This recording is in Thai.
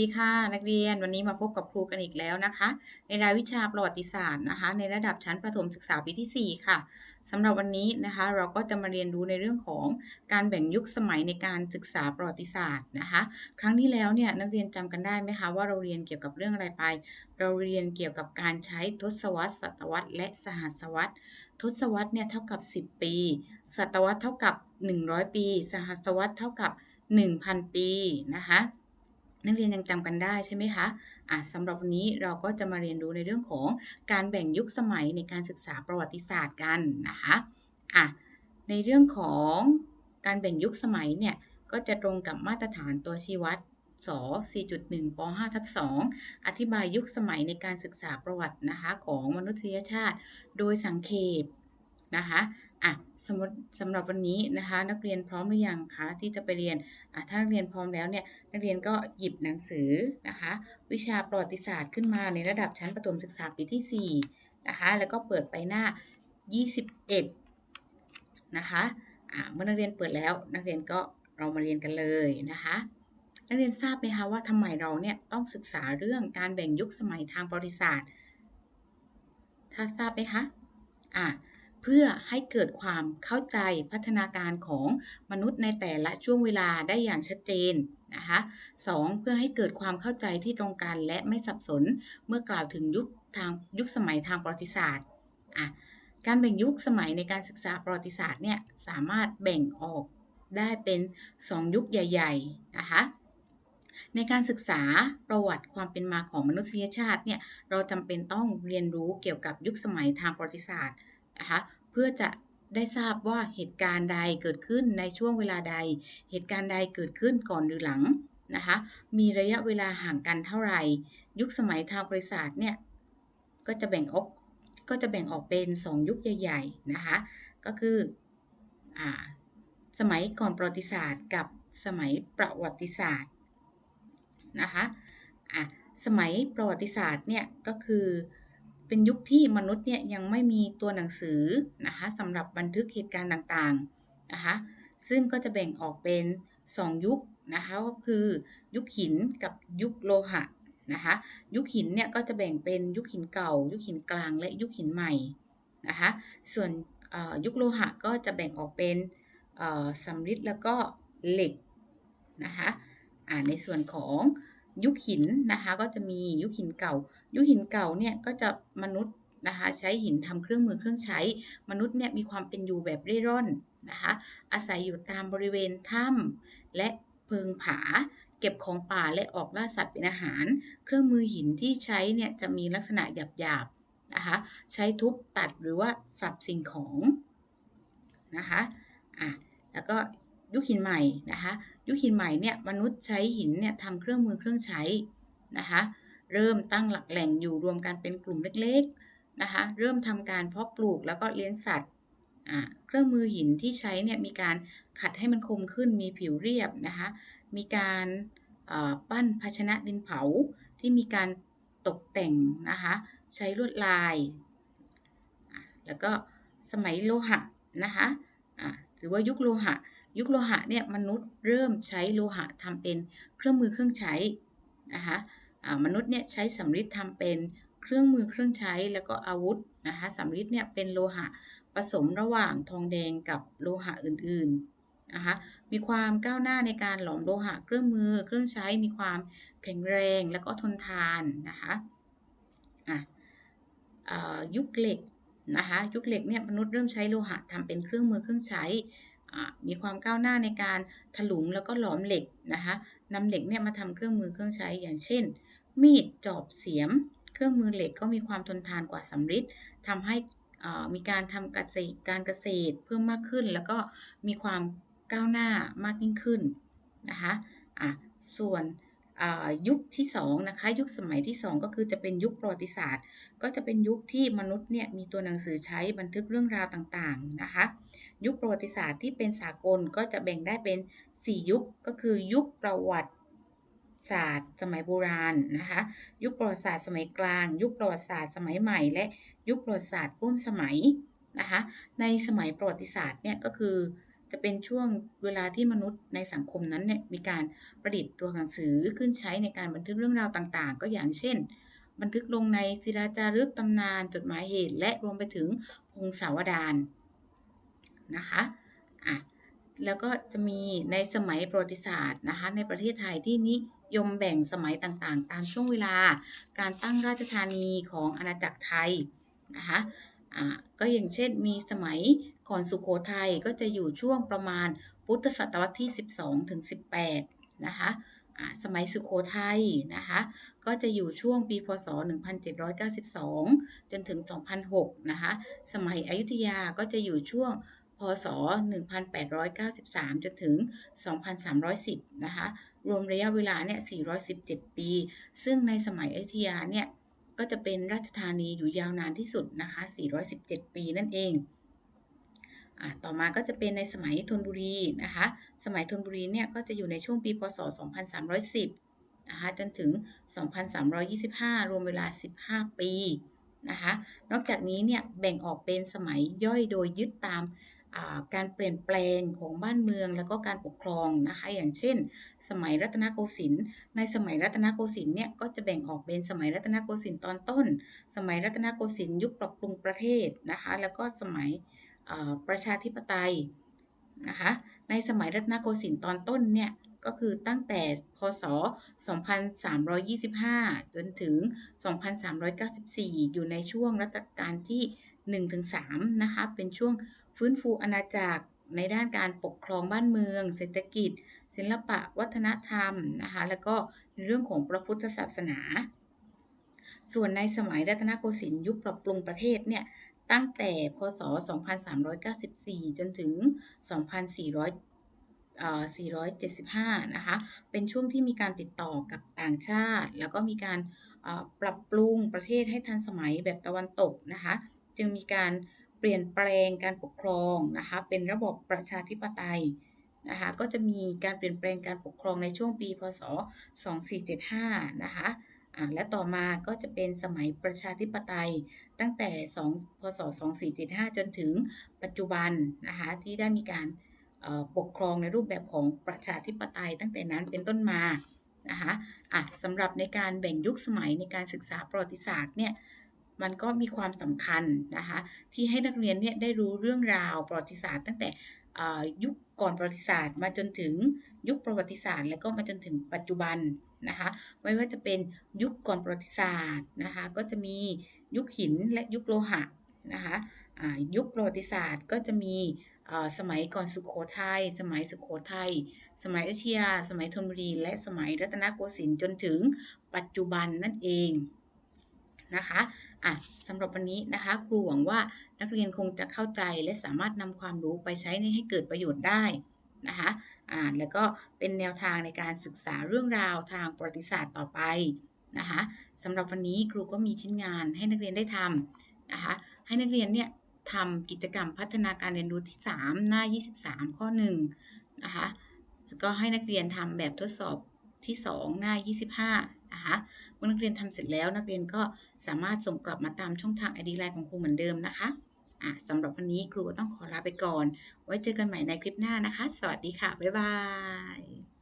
ดีค่ะนักเรียนวันนี้มาพบกับครูกันอีกแล้วนะคะ ในรายวิชาประวัติศาสตร์นะคะ ในระดับชั้นประถมศึกษาปีที่ 4 ค่ะสำหรับวันนี้นะคะ เราก็จะมาเรียนรู้ในเรื่องของการแบ่งยุคสมัยในการศึกษาประวัติศาสตร์นะคะ ครั้งที่แล้วเนี่ยนักเรียนจำกันได้ไหมคะว่าเราเรียนเกี่ยวกับเรื่องอะไรไป เราเรียนเกี่ยวกับการใช้ทศวรรษศตวรรษและสหัสวรรษทศวรรษเนี่ยเท่ากับ 10 ปี ศตวรรษเท่ากับ 100 ปี สหัสวรรษเท่ากับ 1,000 ปีนะคะ นักเรียนยังจำกันได้ใช่ไหมคะอะสำหรับวันนี้เราก็จะมาเรียนรู้ในเรื่องของการแบ่งยุคสมัยในการศึกษาประวัติศาสตร์กันนะคะอะในเรื่องของการแบ่งยุคสมัยเนี่ยก็จะตรงกับมาตรฐานตัวชี้วัดส4.1ป5ทับ2อธิบายยุคสมัยในการศึกษาประวัตินะคะของมนุษยชาติ โดยสังเขปนะคะ อะสมมติสำหรับวันนี้นะคะ นักเรียนพร้อมหรือยังคะที่จะไปเรียนอะถ้านักเรียนพร้อมแล้วเนี่ยนักเรียนก็หยิบหนังสือนะคะ วิชาประวัติศาสตร์ขึ้นมาในระดับชั้นประถมศึกษาปีที่4นะคะแล้วก็เปิดไปหน้า 21 นะคะอะเมื่อนักเรียนเปิดแล้ว นักเรียนก็เรามาเรียนกันเลยนะคะนักเรียนทราบไหมคะว่าทำไมเราเนี่ยต้องศึกษาเรื่องการแบ่งยุคสมัยทางประวัติศาสตร์ ถ้าทราบไหมคะอะ พื่อให้เกิดความเข้าใจพัฒนาการของมนุษย์ในแต่ละช่วงเวลาได้อย่างชัดเจนนะคะสเพื่อให้เกิดความเข้าใจที่ตรงกันและไม่สับสนเมื่อกล่าวถึงยุคทางยุคสมัยทางประวัติศาสตร์อะการแบ่งยุคสมัยในการศึกษาประวัติศาสตร์เนี่ยสามารถแบ่งออกได้เป็น 2 ยุคใหญ่ๆนะคะในการศึกษาประวัติความเป็นมาของมนุษยชาติเนี่ยเราจำเป็นต้องเรียนรู้เกี่ยวกับยุคสมัยทางประวัติศาสตร์ นะคะเพื่อจะได้ทราบว่าเหตุการณ์ใดเกิดขึ้นในช่วงเวลาใด เหตุการณ์ใดเกิดขึ้นก่อนหรือหลังนะคะมีระยะเวลาห่างกันเท่าไหร่ ยุคสมัยทางบริษัทเนี่ยก็จะแบ่งออกก็จะแบ่งออกเป็น 2 ยุคใหญ่ๆนะคะก็คืออสมัยก่อนประวัติศาสตร์ กับสมัยประวัติศาสตร์นะคะะสมัยประวัติศาสตร์เนี่ยก็คือ เป็นยุคที่มนุษย์เนี่ยยังไม่มีตัวหนังสือนะคะสำหรับบันทึกเหตุการณ์ต่างๆนะคะซึ่งก็จะแบ่งออกเป็น 2 ยุคนะคะก็คือยุคหินกับยุคโลหะนะคะยุคหินเนี่ยก็จะแบ่งเป็นยุคหินเก่า ยุคหินกลางและยุคหินใหม่นะคะส่วนยุคโลหะก็จะแบ่งออกเป็นสำริดแล้วก็เหล็กนะคะในส่วนของ ยุคหินนะคะก็จะมียุคหินเก่า ยุคหินเก่าเนี่ยก็จะมนุษย์นะคะใช้หินทำเครื่องมือเครื่องใช้ มนุษย์เนี่ยมีความเป็นอยู่แบบเร่ร่อนนะคะอาศัยอยู่ตามบริเวณถ้ำและเพิงผา เก็บของป่าและออกล่าสัตว์เป็นอาหาร เครื่องมือหินที่ใช้เนี่ยจะมีลักษณะหยาบๆนะคะใช้ทุบตัดหรือว่าสับสิ่งของนะคะอะแล้วก็ ยุคหินใหม่นะคะยุคหินใหม่เนี่ยมนุษย์ใช้หินเนี่ยทำเครื่องมือเครื่องใช้นะคะเริ่มตั้งหลักแหล่งอยู่รวมกันเป็นกลุ่มเล็กๆนะคะเริ่มทำการเพาะปลูกแล้วก็เลี้ยงสัตว์เครื่องมือหินที่ใช้เนี่ยมีการขัดให้มันคมขึ้นมีผิวเรียบนะคะมีการปั้นภาชนะดินเผาที่มีการตกแต่งนะคะใช้ลวดลาย แล้วก็สมัยโลหะนะคะหรือว่ายุคโลหะ ยุคโลหะเนี่ยมนุษย์เริ่มใช้โลหะทำเป็นเครื่องมือเครื่องใช้นะคะมนุษย์เนี่ยใช้สำริดทำเป็นเครื่องมือเครื่องใช้แล้วก็อาวุธนะคะสำริดเนี่ยเป็นโลหะผสมระหว่างทองแดงกับโลหะอื่นๆนะคะมีความก้าวหน้าในการหลอมโลหะเครื่องมือเครื่องใช้มีความแข็งแรงแล้วก็ทนทานนะคะอะยุคเหล็กนะคะยุคเหล็กเนี่ยมนุษย์เริ่มใช้โลหะทำเป็นเครื่องมือเครื่องใช้ มีความก้าวหน้าในการถลุงแล้วก็หลอมเหล็กนะคะนำเหล็กเนี่ยมาทำเครื่องมือเครื่องใช้อย่างเช่น มีดจอบเสียม เครื่องมือเหล็กก็มีความทนทานกว่าสำริดทำให้มีการทำเกษตรการเกษตรเพิ่มมากขึ้น แล้วก็มีความก้าวหน้ามากยิ่งขึ้นนะคะะส่วน ยุคที่2นะคะยุคสมัยที่ 2 ก็คือจะเป็นยุคประวัติศาสตร์ ก็จะเป็นยุคที่มนุษย์เนี่ยมีตัวหนังสือใช้บันทึกเรื่องราวต่างๆนะคะ ยุคประวัติศาสตร์ที่เป็นสากลก็จะแบ่งได้เป็น 4 ยุคก็คือยุคประวัติศาสตร์สมัยโบราณนะคะยุคประวัติศาสตร์สมัยกลาง ยุคประวัติศาสตร์สมัยใหม่ และยุคประวัติศาสตร์ร่วมสมัยนะคะในสมัยประวัติศาสตร์เนี่ยก็คือ จะเป็นช่วงเวลาที่มนุษย์ในสังคมนั้นเนี่ยมีการประดิษฐ์ตัวหนังสือขึ้นใช้ในการบันทึกเรื่องราวต่างๆ ก็อย่างเช่น บันทึกลงในศิลาจารึกตำนาน จดหมายเหตุ และรวมไปถึงพงศาวดารนะคะอะแล้วก็จะมีในสมัยประวัติศาสตร์นะคะในประเทศไทยที่นิยมแบ่งสมัยต่างๆ ตามช่วงเวลาการตั้งราชธานีของอาณาจักรไทยนะคะอ่าก็อย่างเช่นมีสมัย ก่อนสุโขทัยก็จะอยู่ช่วงประมาณพุทธศตวรรษที่ 12ถึง18 นะคะสมัยสุโขทัยนะคะ ก็จะอยู่ช่วงปีพศ 1792 จนถึง 2006 นะคะ สมัยอยุธยาก็จะอยู่ช่วงพศ 1893 จนถึง 2310 นะคะ รวมระยะเวลาเนี่ย 417 ปี ซึ่งในสมัยอยุธยาเนี่ย ก็จะเป็นราชธานีอยู่ยาวนานที่สุดนะคะ 417 ปีนั่นเอง ต่อมาก็จะเป็นในสมัยธนบุรีนะคะ สมัยธนบุรีเนี่ยก็จะอยู่ในช่วงปีพศ 2310 นะคะ จนถึง 2325 รวมเวลา 15 ปีนะคะ นอกจากนี้เนี่ยแบ่งออกเป็นสมัยย่อยโดยยึดตามการเปลี่ยนแปลงของบ้านเมืองแล้วก็การปกครองนะคะ อย่างเช่น สมัยรัตนโกสินทร์ ในสมัยรัตนโกสินทร์เนี่ยก็จะแบ่งออกเป็นสมัยรัตนโกสินทร์ตอนต้น สมัยรัตนโกสินทร์ยุคปรับปรุงประเทศนะคะ แล้วก็สมัย ประชาธิปไตยนะคะในสมัยรัตนโกสินทร์ตอนต้นเนี่ยก็คือตั้งแต่พศ 2325 จนถึง 2394 อยู่ในช่วงรัชกาลที่ 1-3 นะคะ เป็นช่วงฟื้นฟูอาณาจักรในด้านการปกครองบ้านเมือง เศรษฐกิจ ศิลปะวัฒนธรรมนะคะ แล้วก็ในเรื่องของพระพุทธศาสนา ส่วนในสมัยรัตนโกสินทร์ยุคปรับปรุงประเทศเนี่ย ตั้งแต่พศ 2394 จนถึง 2400 475 นะคะ เป็นช่วงที่มีการติดต่อกับต่างชาติ แล้วก็มีการปรับปรุงประเทศให้ทันสมัยแบบตะวันตกนะคะ จึงมีการเปลี่ยนแปลงการปกครองนะคะ เป็นระบบประชาธิปไตยนะคะ ก็จะมีการเปลี่ยนแปลงการปกครองในช่วงปี พศ 2475 นะคะ และต่อมาก็จะเป็นสมัยประชาธิปไตย ตั้งแต่2พศ 2475 จนถึงปัจจุบันนะคะที่ได้มีการปกครองในรูปแบบของประชาธิปไตย ตั้งแต่นั้นเป็นต้นมานะคะอะสำหรับในการแบ่งยุคสมัยในการศึกษาประวัติศาสตร์เนี่ยมันก็มีความสำคัญนะคะที่ให้นักเรียนเนี่ยได้รู้เรื่องราวประวัติศาสตร์ ตั้งแต่ยุคก่อนประวัติศาสตร์ มาจนถึงยุคประวัติศาสตร์ แล้วก็มาจนถึงปัจจุบัน นะคะไม่ว่าจะเป็นยุคก่อนประวัติศาสตร์นะคะก็จะมียุคหินและยุคโลหะนะคะยุคประวัติศาสตร์ก็จะมีสมัยก่อนสุขโขทยัย สมัยสุขโขทัย สมัยอยุธยา สมัยธนบุรี และสมัยรัตนโกสินทร์จนถึงปัจจุบันนั่นเองนะคะอะสำหรับวันนี้นะคะครูหวังว่านักเรียนคงจะเข้าใจและสามารถนำความรู้ไปใช้ให้เกิดประโยชน์ได้ นะคะอ่าแล้วก็เป็นแนวทางในการศึกษาเรื่องราวทางประวัติศาสตร์ต่อไปนะคะสำหรับวันนี้ครูก็มีชิ้นงานให้นักเรียนได้ทำนะคะให้นักเรียนเนี่ยทำกิจกรรมพัฒนาการเรียนรู้ที่ 3 หน้า 23 ข้อ1นะคะแล้วก็ให้นักเรียนทำแบบทดสอบที่ 2 หน้า 25นะคะเมื่อนักเรียนทำเสร็จแล้วนักเรียนก็สามารถส่งกลับมาตามช่องทาง ID ไลน์ของครูเหมือนเดิมนะคะ อะสำหรับวันนี้ครูก็ต้องขอลาไปก่อน ไว้เจอกันใหม่ในคลิปหน้านะคะ สวัสดีค่ะ บ๊ายบาย